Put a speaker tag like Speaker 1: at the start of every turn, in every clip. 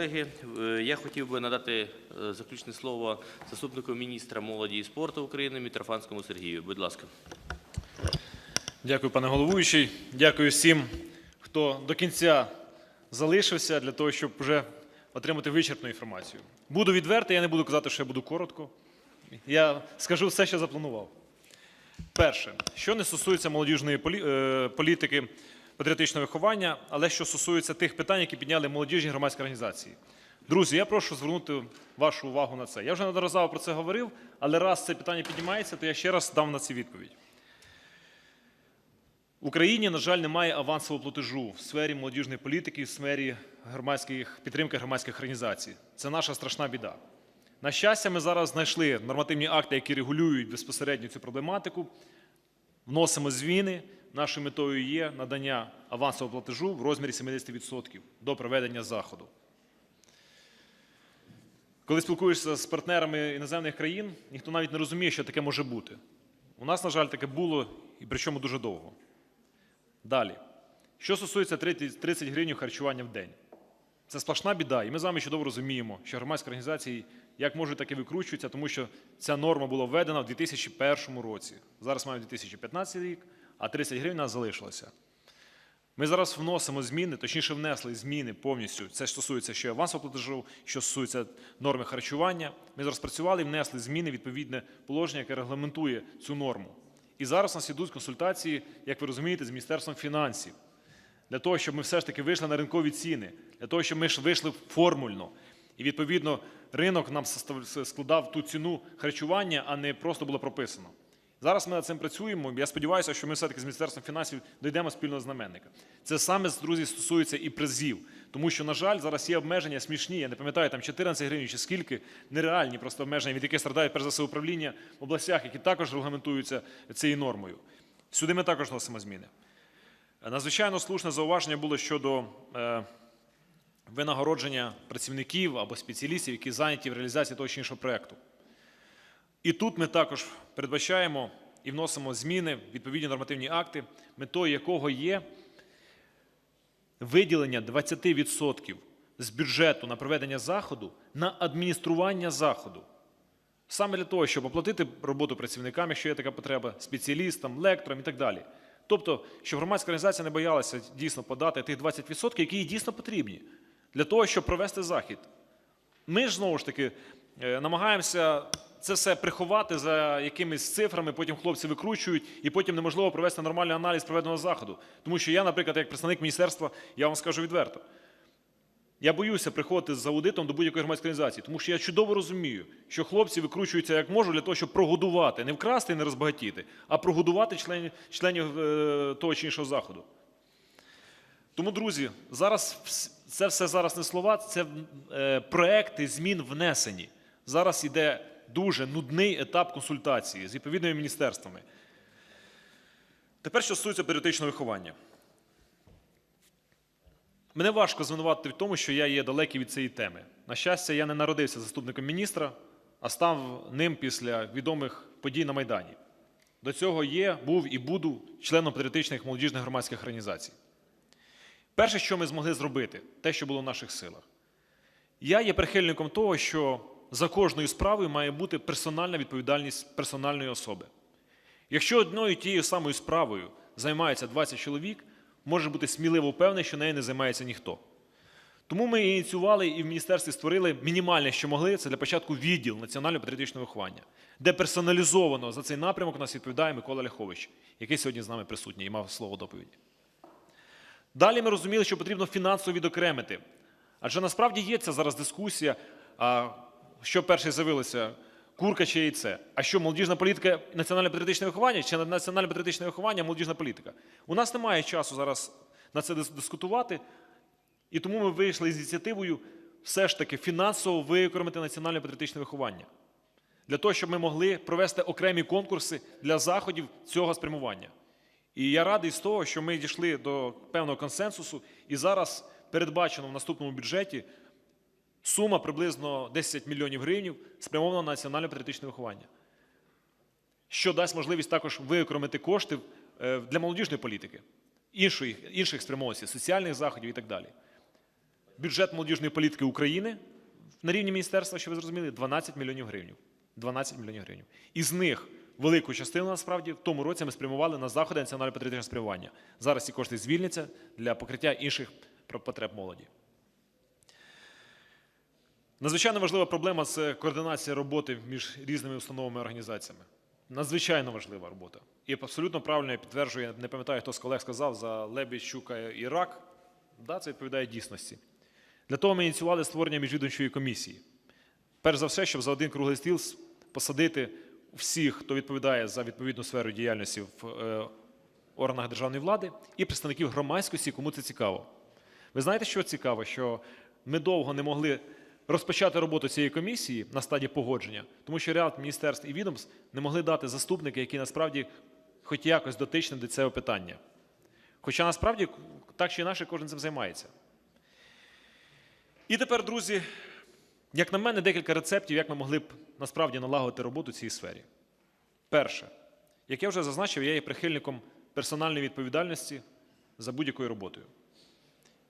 Speaker 1: колеги, е, я хотів би надати е, заключне слово заступнику міністра молоді і спорту України Мітрофанському Сергію. Будь ласка.
Speaker 2: Дякую, пане головуючий. Дякую всім, хто до кінця залишився для того, щоб вже отримати вичерпну інформацію. Буду відвертий, я не буду казати, що я буду коротко. Я скажу все, що запланував. Перше, що не стосується молодіжної е, політики, патріотичного виховання, але що стосується тих питань, які підняли молодіжні громадські організації. Друзі, я прошу звернути вашу увагу на це. Я вже неодноразово про це говорив, але раз це питання піднімається, то я ще раз дам на це відповідь. В Україні, на жаль, немає авансового платежу в сфері молодіжної політики, в сфері громадських підтримки громадських організацій. Це наша страшна біда. На щастя, ми зараз знайшли нормативні акти, які регулюють безпосередньо цю проблематику. Вносимо зміни. Нашою метою є надання авансового платежу в розмірі 70% до проведення заходу. Коли спілкуєшся з партнерами іноземних країн, ніхто навіть не розуміє, що таке може бути. У нас, на жаль, таке було, і причому дуже довго. Далі. Що стосується 30 30 гривень харчування в день. Це сплошна біда, і ми з вами чудово розуміємо, що громадські організації як можуть, так і викручуються, тому що ця норма була введена в 2001 році. Зараз маємо 2015 рік, а 30 гривень у нас залишилося. Ми зараз вносимо зміни, точніше внесли зміни повністю. Це стосується ще авансового платежу, що стосується норми харчування. Ми зараз працювали і внесли зміни відповідне положення, яке регламентує цю норму. І зараз у нас ідуть консультації, як ви розумієте, з Міністерством фінансів. Для того, щоб ми все ж таки вийшли на ринкові ціни, для того, щоб ми ж вийшли формульно. І відповідно ринок нам складав ту ціну харчування, а не просто було прописано. Зараз ми над цим працюємо. Я сподіваюся, що ми все-таки з Міністерством фінансів дійдемо спільного знаменника. Це саме, друзі, стосується і призів. Тому що, на жаль, зараз є обмеження смішні. Я не пам'ятаю, там 14 гривень чи скільки нереальні просто обмеження, від яких страждають перш за все управління в областях, які також регламентуються цією нормою. Сюди ми також носимо зміни. Надзвичайно слушне зауваження було щодо е, винагородження працівників або спеціалістів, які зайняті в реалізації того чи іншого проєкту. І тут ми також передбачаємо і вносимо зміни в відповідні нормативні акти, метою якого є виділення 20% з бюджету на проведення заходу на адміністрування заходу. Саме для того, щоб оплатити роботу працівникам, якщо є така потреба, спеціалістам, лекторам і так далі. Тобто, щоб громадська організація не боялася дійсно подати тих 20%, які їй дійсно потрібні для того, щоб провести захід. Ми ж знову ж таки е, намагаємося це все приховати за якимись цифрами, потім хлопці викручують, і потім неможливо провести нормальний аналіз проведеного заходу. Тому що я, наприклад, як представник міністерства, я вам скажу відверто. Я боюся приходити з аудитом до будь-якої громадської організації, тому що я чудово розумію, що хлопці викручуються як можуть для того, щоб прогодувати, не вкрасти і не розбагатіти, а прогодувати членів, членів того чи іншого заходу. Тому, друзі, зараз це все зараз не слова, це е, проекти змін внесені. Зараз іде дуже нудний етап консультації з відповідними міністерствами. Тепер що стосується патріотичного виховання. Мене важко звинуватити в тому, що я є далекий від цієї теми. На щастя, я не народився заступником міністра, а став ним після відомих подій на Майдані. До цього є, був і буду членом патріотичних молодіжних громадських організацій. Перше, що ми змогли зробити, те, що було в наших силах. Я є прихильником того, що за кожною справою має бути персональна відповідальність персональної особи. Якщо одною тією самою справою займається 20 чоловік, може бути сміливо впевнений, що нею не займається ніхто. Тому ми ініціювали і в міністерстві створили мінімальне, що могли, це для початку відділ національного патріотичного виховання, де персоналізовано за цей напрямок у нас відповідає Микола Ляхович, який сьогодні з нами присутній і мав слово доповіді. Далі ми розуміли, що потрібно фінансово відокремити. Адже насправді є ця зараз дискусія, що перше з'явилося, курка чи яйце. А що молодіжна політика, національне патріотичне виховання, чи національне патріотичне виховання, молодіжна політика? У нас немає часу зараз на це дискутувати, і тому ми вийшли з ініціативою все ж таки фінансово виокремити національне патріотичне виховання. Для того, щоб ми могли провести окремі конкурси для заходів цього спрямування. І я радий з того, що ми дійшли до певного консенсусу, і зараз передбачено в наступному бюджеті сума приблизно 10 мільйонів гривень спрямована на національне патріотичне виховання, що дасть можливість також виокремити кошти е, для молодіжної політики, іншої, інших спрямованостей, соціальних заходів і так далі. бюджет молодіжної політики України на рівні міністерства, що ви зрозуміли, 12 мільйонів гривень. 12 мільйонів гривень. Із них велику частину насправді в тому році ми спрямували на заходи національного патріотичного спрямування. Зараз ці кошти звільняться для покриття інших потреб молоді. Надзвичайно важлива проблема це координація роботи між різними установами і організаціями. Надзвичайно важлива робота. І абсолютно правильно я підтверджую, не пам'ятаю, хто з колег сказав за Лебідь, Щука і Рак. Да, це відповідає дійсності. Для того ми ініціювали створення міжвідомчої комісії. Перш за все, щоб за один круглий стіл посадити всіх, хто відповідає за відповідну сферу діяльності в е, органах державної влади, і представників громадськості, кому це цікаво. Ви знаєте, що цікаво? Що ми довго не могли розпочати роботу цієї комісії на стадії погодження, тому що ряд міністерств і відомств не могли дати заступники, які насправді хоч якось дотичні до цього питання. Хоча насправді так чи інакше кожен цим займається. І тепер, друзі, як на мене, декілька рецептів, як ми могли б насправді налагодити роботу в цій сфері. Перше, як я вже зазначив, я є прихильником персональної відповідальності за будь-якою роботою.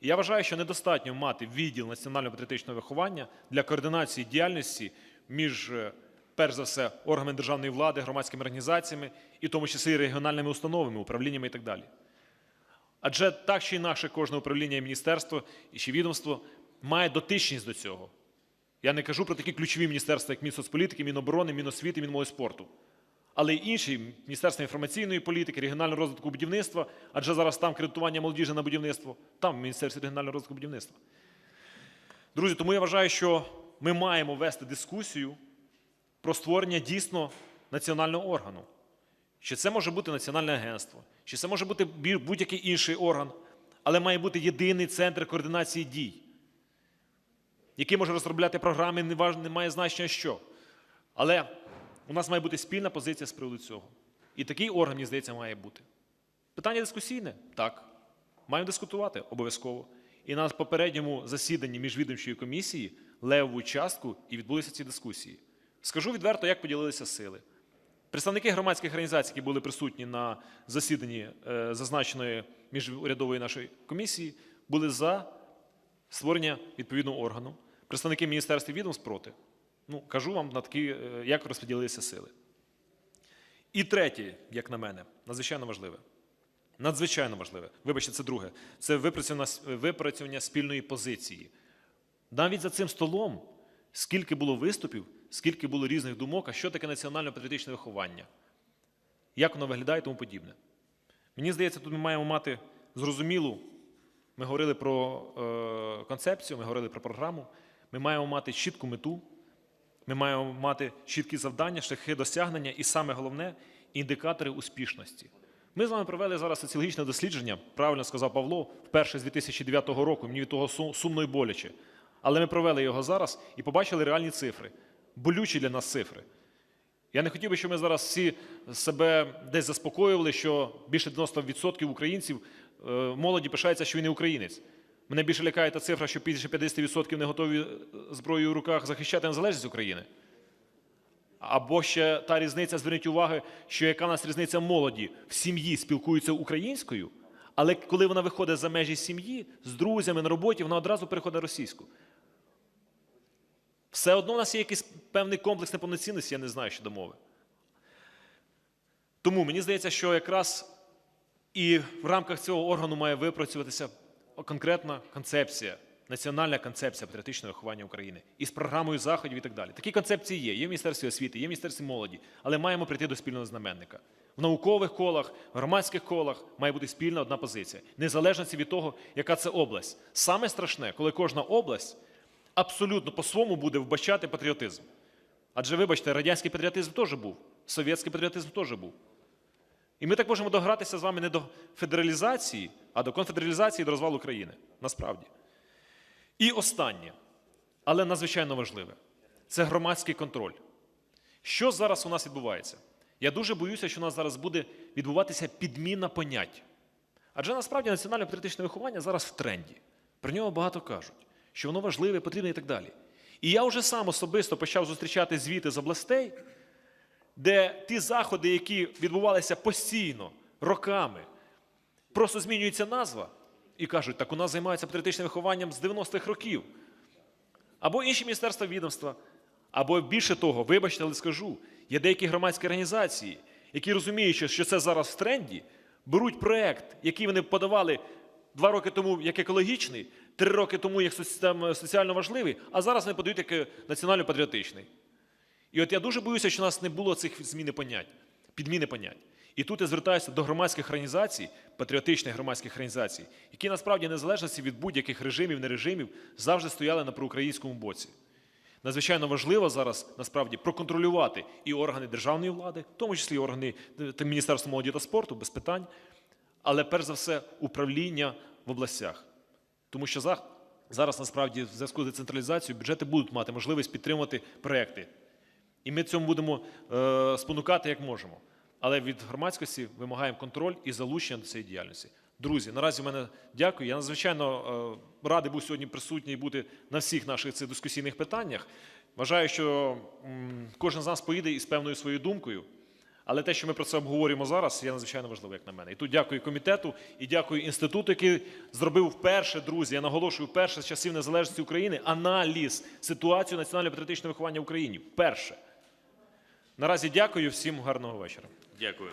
Speaker 2: Я вважаю, що недостатньо мати відділ національно-патріотичного виховання для координації діяльності між, е, перш за все, органами державної влади, громадськими організаціями, і в тому числі регіональними установами, управліннями і так далі. Адже так чи інакше кожне управління і міністерство і ще відомство має дотичність до цього. Я не кажу про такі ключові міністерства, як Мінсоцполітики, Міноборони, Міносвіти, Мінмолодьспорту. Але й інші Міністерство інформаційної політики, регіонального розвитку будівництва, адже зараз там кредитування молодіжі на будівництво, там в Міністерстві регіонального розвитку будівництва. Друзі, тому я вважаю, що ми маємо вести дискусію про створення дійсно національного органу. Чи це може бути національне агентство, чи це може бути будь-який інший орган, але має бути єдиний центр координації дій, який може розробляти програми, не має значення що. Але у нас має бути спільна позиція з приводу цього. І такий орган, мені здається, має бути. Питання дискусійне? Так. Маємо дискутувати обов'язково. І на попередньому засіданні міжвідомчої комісії левову частку і відбулися ці дискусії. Скажу відверто, як поділилися сили. Представники громадських організацій, які були присутні на засіданні е, зазначеної міжурядової нашої комісії, були за створення відповідного органу. Представники міністерства відомств проти. Ну, кажу вам на такі, е, як розподілилися сили. І третє, як на мене, надзвичайно важливе. Надзвичайно важливе. Вибачте, це друге. Це випрацювання, випрацювання спільної позиції. Навіть за цим столом, скільки було виступів, скільки було різних думок, а що таке національно-патріотичне виховання, як воно виглядає і тому подібне. Мені здається, тут ми маємо мати зрозумілу. Ми говорили про е, концепцію, ми говорили про програму. Ми маємо мати чітку мету, ми маємо мати чіткі завдання, шляхи досягнення і саме головне індикатори успішності. Ми з вами провели зараз соціологічне дослідження, правильно сказав Павло, вперше з 2009 року. Мені від того сумно і боляче. Але ми провели його зараз і побачили реальні цифри, болючі для нас цифри. Я не хотів би, щоб ми зараз всі себе десь заспокоювали, що більше 90% українців е, молоді пишається, що він не українець. Мене більше лякає та цифра, що більше 50% не готові е, зброєю в руках захищати незалежність України. Або ще та різниця, зверніть увагу, що яка у нас різниця молоді в сім'ї спілкуються українською, але коли вона виходить за межі сім'ї з друзями на роботі, вона одразу переходить на російську. Все одно у нас є якийсь певний комплекс неповноцінності, я не знаю щодо мови. Тому мені здається, що якраз і в рамках цього органу має випрацюватися конкретна концепція, національна концепція патріотичного виховання України із програмою заходів і так далі. Такі концепції є. Є в Міністерстві освіти, є в Міністерстві молоді, але маємо прийти до спільного знаменника. В наукових колах, в громадських колах має бути спільна одна позиція, незалежно від того, яка це область. Саме страшне, коли кожна область абсолютно по-своєму буде вбачати патріотизм. Адже, вибачте, радянський патріотизм теж був, совєтський патріотизм теж був. І ми так можемо догратися з вами не до федералізації, а до конфедералізації і до розвалу країни. Насправді. І останнє, але надзвичайно важливе це громадський контроль. Що зараз у нас відбувається? Я дуже боюся, що у нас зараз буде відбуватися підміна понять. Адже насправді національне патріотичне виховання зараз в тренді. Про нього багато кажуть, що воно важливе, потрібне і так далі. І я вже сам особисто почав зустрічати звіти з областей, де ті заходи, які відбувалися постійно, роками, просто змінюється назва, і кажуть, так у нас займаються патріотичним вихованням з 90-х років. Або інші міністерства відомства, або більше того, вибачте, але скажу, є деякі громадські організації, які розуміючи, що це зараз в тренді, беруть проект, який вони подавали два роки тому як екологічний, три роки тому як соціально важливий, а зараз вони подають як е, національно-патріотичний. І от я дуже боюся, що у нас не було цих зміни понять, підміни понять. І тут я звертаюся до громадських організацій, патріотичних громадських організацій, які насправді незалежності від будь-яких режимів, нережимів завжди стояли на проукраїнському боці. Надзвичайно важливо зараз насправді проконтролювати і органи державної влади, в тому числі і органи е, Міністерства молоді та спорту, без питань, але перш за все управління в областях. Тому що зараз насправді в зв'язку з децентралізацією бюджети будуть мати можливість підтримувати проекти. І ми цьому будемо е, спонукати як можемо. Але від громадськості вимагаємо контроль і залучення до цієї діяльності. Друзі, наразі в мене дякую. Я надзвичайно е, радий був сьогодні присутній бути на всіх наших цих дискусійних питаннях. Вважаю, що м, кожен з нас поїде із певною своєю думкою. Але те, що ми про це обговорюємо зараз, є надзвичайно важливо, як на мене. І тут дякую комітету і дякую інституту, який зробив вперше, друзі. Я наголошую, вперше з часів незалежності України аналіз ситуації національно-патріотичного виховання в Україні. Вперше. Наразі дякую всім гарного вечора.
Speaker 1: Дякую.